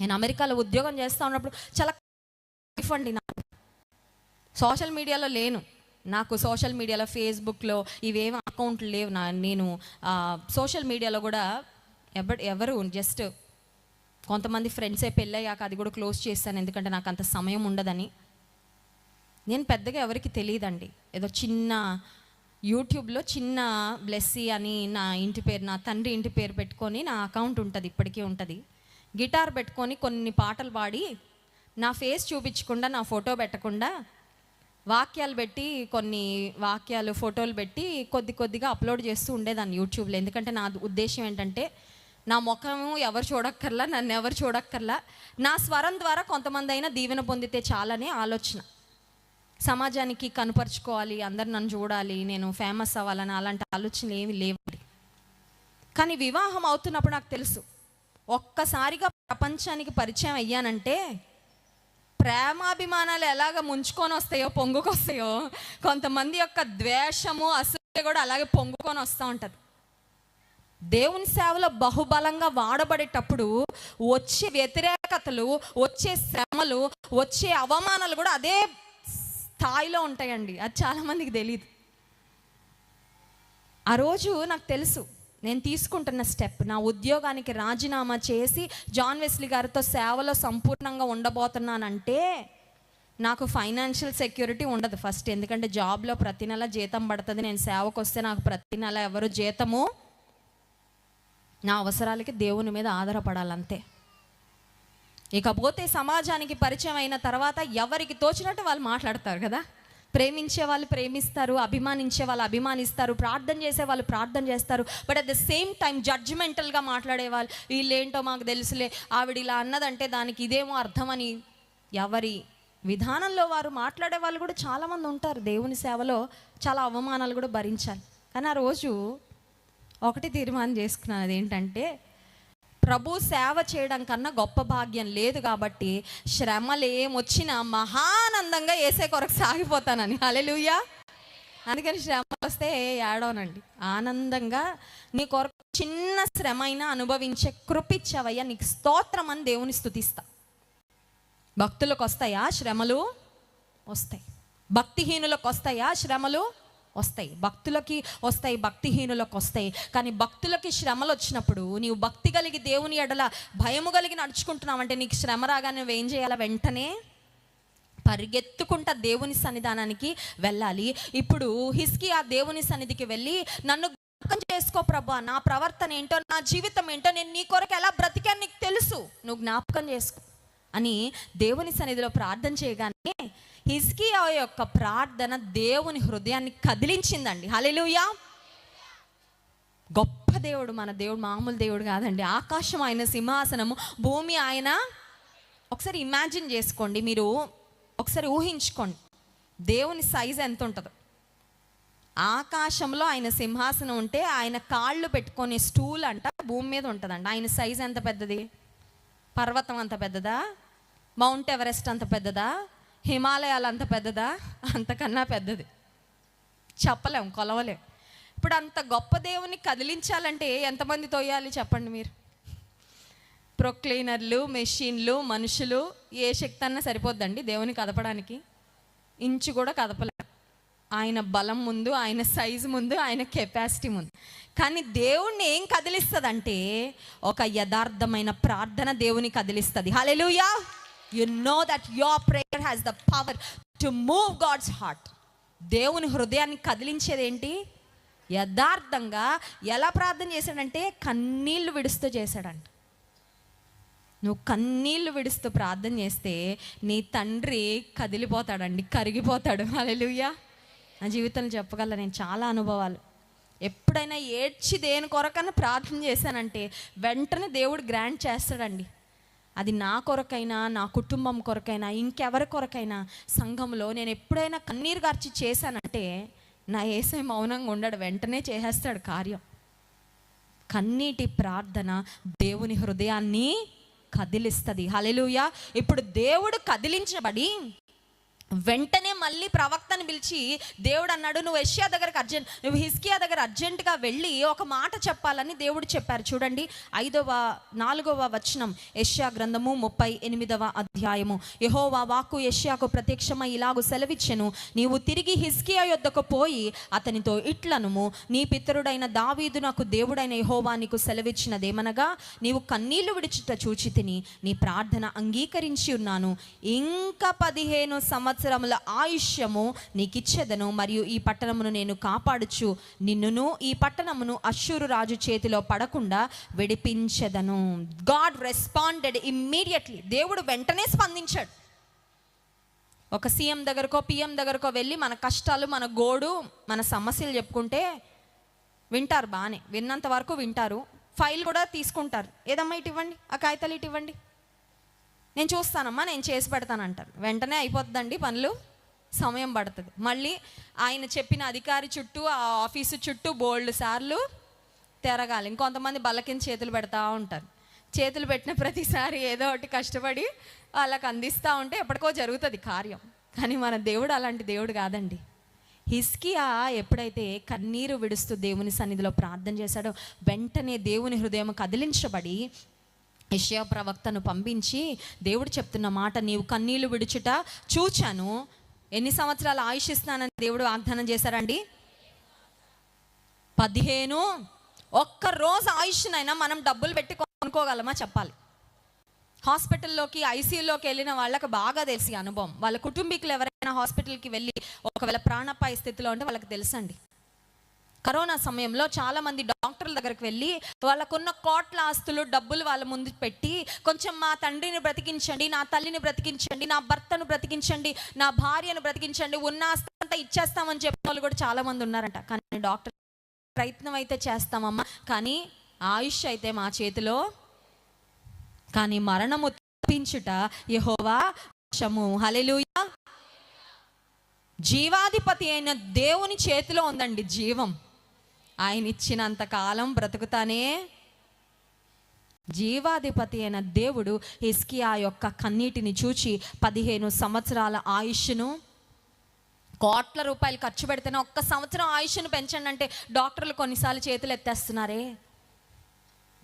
నేను అమెరికాలో ఉద్యోగం చేస్తూ ఉన్నప్పుడు చాలా లైఫ్ అండి నాకు. సోషల్ మీడియాలో లేను. నాకు సోషల్ మీడియాలో ఫేస్బుక్లో ఇవేం అకౌంట్లు లేవు. నా నేను సోషల్ మీడియాలో కూడా ఎవరు ఎవరు జస్ట్ కొంతమంది ఫ్రెండ్సే పెళ్ళయ్యాక అది కూడా క్లోజ్ చేశాను ఎందుకంటే నాకు అంత సమయం ఉండదని. నేను పెద్దగా ఎవరికి తెలియదండి. ఏదో చిన్న యూట్యూబ్లో చిన్న బ్లెస్సీ అని నా ఇంటి పేరు నా తండ్రి ఇంటి పేరు పెట్టుకొని నా అకౌంట్ ఉంటుంది ఇప్పటికీ ఉంటుంది. గిటార్ పెట్టుకొని కొన్ని పాటలు పాడి నా ఫేస్ చూపించకుండా నా ఫోటో పెట్టకుండా వాక్యాలు పెట్టి కొన్ని వాక్యాలు ఫోటోలు పెట్టి కొద్ది కొద్దిగా అప్లోడ్ చేస్తూ ఉండేదాన్ని యూట్యూబ్లో. ఎందుకంటే నా ఉద్దేశం ఏంటంటే నా ముఖం ఎవరు చూడక్కర్లా నన్ను ఎవరు చూడక్కర్లా నా స్వరం ద్వారా కొంతమంది అయినా దీవెన పొందితే చాలనే ఆలోచన. సమాజానికి కనపరుచుకోవాలి అందరు నన్ను చూడాలి నేను ఫేమస్ అవ్వాలని అలాంటి ఆలోచనలు ఏమి లేవండి. కానీ వివాహం అవుతున్నప్పుడు నాకు తెలుసు ఒక్కసారిగా ప్రపంచానికి పరిచయం అయ్యానంటే ప్రేమాభిమానాలు ఎలాగ ముంచుకొని వస్తాయో పొంగుకొస్తాయో కొంతమంది యొక్క ద్వేషము అసూయ కూడా అలాగే పొంగుకొని వస్తూ ఉంటుంది. దేవుని సేవలో బహుబలంగా వాడబడేటప్పుడు వచ్చే వ్యతిరేకతలు వచ్చే శ్రమలు వచ్చే అవమానాలు కూడా అదే స్థాయిలో ఉంటాయండి. అది చాలామందికి తెలియదు ఆ రోజు నాకు తెలుసు. నేను తీసుకుంటున్న స్టెప్ నా ఉద్యోగానికి రాజీనామా చేసి జాన్ వెస్లీ గారితో సేవలో సంపూర్ణంగా ఉండబోతున్నానంటే నాకు ఫైనాన్షియల్ సెక్యూరిటీ ఉండదు ఫస్ట్ ఎందుకంటే జాబ్లో ప్రతి నెల జీతం పడుతుంది. నేను సేవకు వస్తే నాకు ప్రతి నెల ఎవరు జీతము? నా అవసరాలకి దేవుని మీద ఆధారపడాలంతే. ఇకపోతే సమాజానికి పరిచయం అయిన తర్వాత ఎవరికి తోచినట్టు వాళ్ళు మాట్లాడతారు కదా? ప్రేమించే వాళ్ళు ప్రేమిస్తారు అభిమానించే వాళ్ళు అభిమానిస్తారు ప్రార్థన చేసే వాళ్ళు ప్రార్థన చేస్తారు. But at the same time జడ్జిమెంటల్గా మాట్లాడే వాళ్ళు వీళ్ళేంటో మాకు తెలుసులే ఆవిడ ఇలా అన్నదంటే దానికి ఇదేమో అర్థమని ఎవరి విధానంలో వారు మాట్లాడే వాళ్ళు కూడా చాలామంది ఉంటారు. దేవుని సేవలో చాలా అవమానాలు కూడా భరించాలి. కానీ ఆ రోజు ఒకటి తీర్మానం చేసుకున్నాను. అదేంటంటే ప్రభు సేవ చేయడం కన్నా గొప్ప భాగ్యం లేదు కాబట్టి శ్రమలు ఏమొచ్చినా మహానందంగా వేసే కొరకు సాగిపోతానని. అలెలుయ్యా అందుకని శ్రమ వస్తే ఏడవనండి. ఆనందంగా నీ కొరకు చిన్న శ్రమ అయినా అనుభవించే కృపిచ్చవయ్యా నీకు స్తోత్రం అని దేవుని స్థుతిస్తా భక్తులకు వస్తాయా శ్రమలు? వస్తాయి. భక్తిహీనులకు వస్తాయా శ్రమలు? వస్తాయి. భక్తులకి వస్తాయి భక్తిహీనులకు వస్తాయి. కానీ భక్తులకి శ్రమలు వచ్చినప్పుడు నీవు భక్తి కలిగి దేవుని ఎడల భయము కలిగి నడుచుకుంటున్నావంటే నీకు శ్రమ రాగానే నువ్వు ఏం చేయాలా? వెంటనే పరిగెత్తుకుంటా దేవుని సన్నిధానానికి వెళ్ళాలి. ఇప్పుడు హిస్కి ఆ దేవుని సన్నిధికి వెళ్ళి నన్ను జ్ఞాపకం చేసుకో ప్రభా. నా ప్రవర్తన ఏంటో నా జీవితం ఏంటో నేను నీ కొరకు ఎలా బ్రతికాను నీకు తెలుసు. నువ్వు జ్ఞాపకం చేసుకో. అని దేవుని సన్నిధిలో ప్రార్థన చేయగానే హిస్కియా యొక్క ప్రార్థన దేవుని హృదయాన్ని కదిలించిందండి. హలెలుయా గొప్ప దేవుడు మన దేవుడు మామూలు దేవుడు కాదండి. ఆకాశం ఆయన సింహాసనము భూమి ఆయన. ఒకసారి ఇమాజిన్ చేసుకోండి మీరు ఒకసారి ఊహించుకోండి. దేవుని సైజ్ ఎంత ఉంటుందో ఆకాశంలో ఆయన సింహాసనం ఉంటే ఆయన కాళ్ళు పెట్టుకునే స్టూల్ అంట భూమి మీద ఉంటుందండి ఆయన సైజ్ ఎంత పెద్దది? పర్వతం అంత పెద్దదా? మౌంట్ ఎవరెస్ట్ అంత పెద్దదా? హిమాలయాలు అంత పెద్దదా? అంతకన్నా పెద్దది. చెప్పలేం కొలవలేం. ఇప్పుడు అంత గొప్ప దేవుని కదిలించాలంటే ఎంతమంది తోయాలి చెప్పండి మీరు? ప్రొక్లీనర్లు మెషిన్లు మనుషులు ఏ శక్తి అన్నా సరిపోద్దండి దేవుని కదపడానికి. ఇంచు కూడా కదపలే. ఆయన బలం ముందు ఆయన సైజు ముందు ఆయన కెపాసిటీ ముందు. కానీ దేవుణ్ణి ఏం కదిలిస్తుందంటే ఒక యథార్థమైన ప్రార్థన దేవుని కదిలిస్తుంది. Hallelujah! You know that your prayer has the power to move God's heart దేవుని హృదయాన్ని కదిలించేది ఏంటి? యథార్థంగా ఎలా ప్రార్థన చేశాడంటే కన్నీళ్ళు విడుస్తూ చేశాడంట. నువ్వు కన్నీళ్ళు విడుస్తూ ప్రార్థన చేస్తే నీ తండ్రి కదిలిపోతాడండి కరిగిపోతాడు. అలెలుయ్యా నా జీవితంలో చెప్పగల నేను చాలా అనుభవాలు. ఎప్పుడైనా ఏడ్చి దేని కొరకన్నా ప్రార్థన చేశానంటే వెంటనే దేవుడు గ్రాంట్ చేస్తాడండి. అది నా కొరకైనా నా కుటుంబం కొరకైనా ఇంకెవరి కొరకైనా సంఘంలో నేను ఎప్పుడైనా కన్నీరు గార్చి చేశానంటే నా ఏసై మౌనంగా ఉండడు వెంటనే చేసేస్తాడు కార్యం. కన్నీటి ప్రార్థన దేవుని హృదయాన్ని కదిలిస్తుంది. హలెలుయ ఇప్పుడు దేవుడు కదిలించబడి వెంటనే మళ్ళీ ప్రవక్తను పిలిచి దేవుడు అన్నాడు నువ్వు ఎషియా దగ్గరకు అర్జెంట్ నువ్వు హిస్కియా దగ్గర అర్జెంటుగా వెళ్ళి ఒక మాట చెప్పాలని దేవుడు చెప్పారు. చూడండి ఐదవ నాలుగవ వచనం ఎషియా గ్రంథము ముప్పై ఎనిమిదవ అధ్యాయము. యహోవా వాక్కు ఎషియాకు ప్రత్యక్షమై ఇలాగు సెలవిచ్చెను. నీవు తిరిగి హిస్కియా యొద్దకు పోయి అతనితో ఇట్లనుము. నీ పితరుడైన దావీదు నాకు దేవుడైన యహోవా నీకు సెలవిచ్చినదేమనగా నీవు కన్నీళ్ళు విడిచిట చూచి తిని నీ ప్రార్థన అంగీకరించి ఉన్నాను. ఇంకా పదిహేను సంవత్సరం సంవత్సరముల ఆయుష్యము నీకిచ్చేదను మరియు ఈ పట్టణమును నేను కాపాడుచు నిన్నును ఈ పట్టణమును అశ్షూరు రాజు చేతిలో పడకుండా విడిపించెదను. గాడ్ రెస్పాండెడ్ ఇమ్మీడియట్లీ దేవుడు వెంటనే స్పందించాడు. ఒక సీఎం దగ్గరకో పిఎం దగ్గరకో వెళ్ళి మన కష్టాలు మన గోడు మన సమస్యలు చెప్పుకుంటే వింటారు బాగానే. విన్నంత వరకు వింటారు. ఫైల్ కూడా తీసుకుంటారు. ఏదమ్మా ఇటు ఇవ్వండి? ఆ కాగితాలు ఇటు ఇవ్వండి? నేను చూస్తానమ్మా నేను చేసి పెడతానంటారు. వెంటనే అయిపోతుందండి పనులు సమయం పడుతుంది. మళ్ళీ ఆయన చెప్పిన అధికారి చుట్టూ ఆ ఆఫీసు చుట్టూ బోల్డ్ సార్లు తిరగాలి. ఇంకొంతమంది బల్లకింద చేతులు పెడతా ఉంటారు. చేతులు పెట్టిన ప్రతిసారి ఏదో ఒకటి కష్టపడి వాళ్ళకి అందిస్తూ ఉంటే ఎప్పటికో జరుగుతుంది కార్యం. కానీ మన దేవుడు అలాంటి దేవుడు కాదండి. హిస్కియా ఎప్పుడైతే కన్నీరు విడుస్తూ దేవుని సన్నిధిలో ప్రార్థన చేశాడో వెంటనే దేవుని హృదయం కదిలించబడి యషయా ప్రవక్తను పంపించి దేవుడు చెప్తున్న మాట నీవు కన్నీళ్ళు విడుచుట చూచాను. ఎన్ని సంవత్సరాలు ఆయుష్ దేవుడు వాగ్దానం చేశారండి? పదిహేను. ఒక్క రోజు ఆయుష్నైనా మనం డబ్బులు పెట్టి కొనుక్కోగలమా చెప్పాలి. హాస్పిటల్లోకి ఐసీయూలోకి వెళ్ళిన వాళ్ళకి బాగా తెలిసి అనుభవం. వాళ్ళ కుటుంబీకులు ఎవరైనా హాస్పిటల్కి వెళ్ళి ఒకవేళ ప్రాణపాయ స్థితిలో ఉంటే వాళ్ళకి తెలుసండి. కరోనా సమయంలో చాలా మంది డాక్టర్ల దగ్గరికి వెళ్ళి వాళ్ళకున్న కోట్ల ఆస్తులు డబ్బులు వాళ్ళ ముందు పెట్టి కొంచెం మా తండ్రిని బ్రతికించండి నా తల్లిని బ్రతికించండి నా భర్తను బ్రతికించండి నా భార్యను బ్రతికించండి ఉన్న ఆస్తి అంతా ఇచ్చేస్తామని చెప్పిన వాళ్ళు కూడా చాలా మంది ఉన్నారంట. కానీ డాక్టర్ ప్రయత్నం అయితే చేస్తామమ్మా. కానీ ఆయుష్ అయితే మా చేతిలో. కానీ మరణము తప్పించుట యహోవా వశము హలెలుయ జీవాధిపతి అయిన దేవుని చేతిలో ఉందండి జీవం. ఆయన ఇచ్చినంత కాలం బ్రతుకుతానే. జీవాధిపతి అయిన దేవుడు హిస్కియా యొక్క కన్నీటిని చూచి పదిహేను సంవత్సరాల ఆయుష్ను కోట్ల రూపాయలు ఖర్చు పెడితేనే ఒక్క సంవత్సరం ఆయుష్ను పెంచండి అంటే డాక్టర్లు కొన్నిసార్లు చేతులు ఎత్తేస్తున్నారే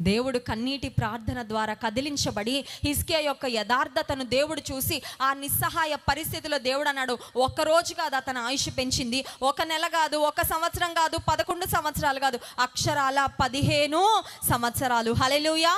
దేవుడు కన్నీటి ప్రార్థన ద్వారా కదిలించబడి హిస్కియా యొక్క యథార్థతను దేవుడు చూసి ఆ నిస్సహాయ పరిస్థితిలో దేవుడు అన్నాడు ఒక్క రోజు కాదు అతను ఆయుష్ పెంచింది ఒక నెల కాదు ఒక సంవత్సరం కాదు పదకొండు సంవత్సరాలు కాదు అక్షరాల పదిహేను సంవత్సరాలు. హలెలుయా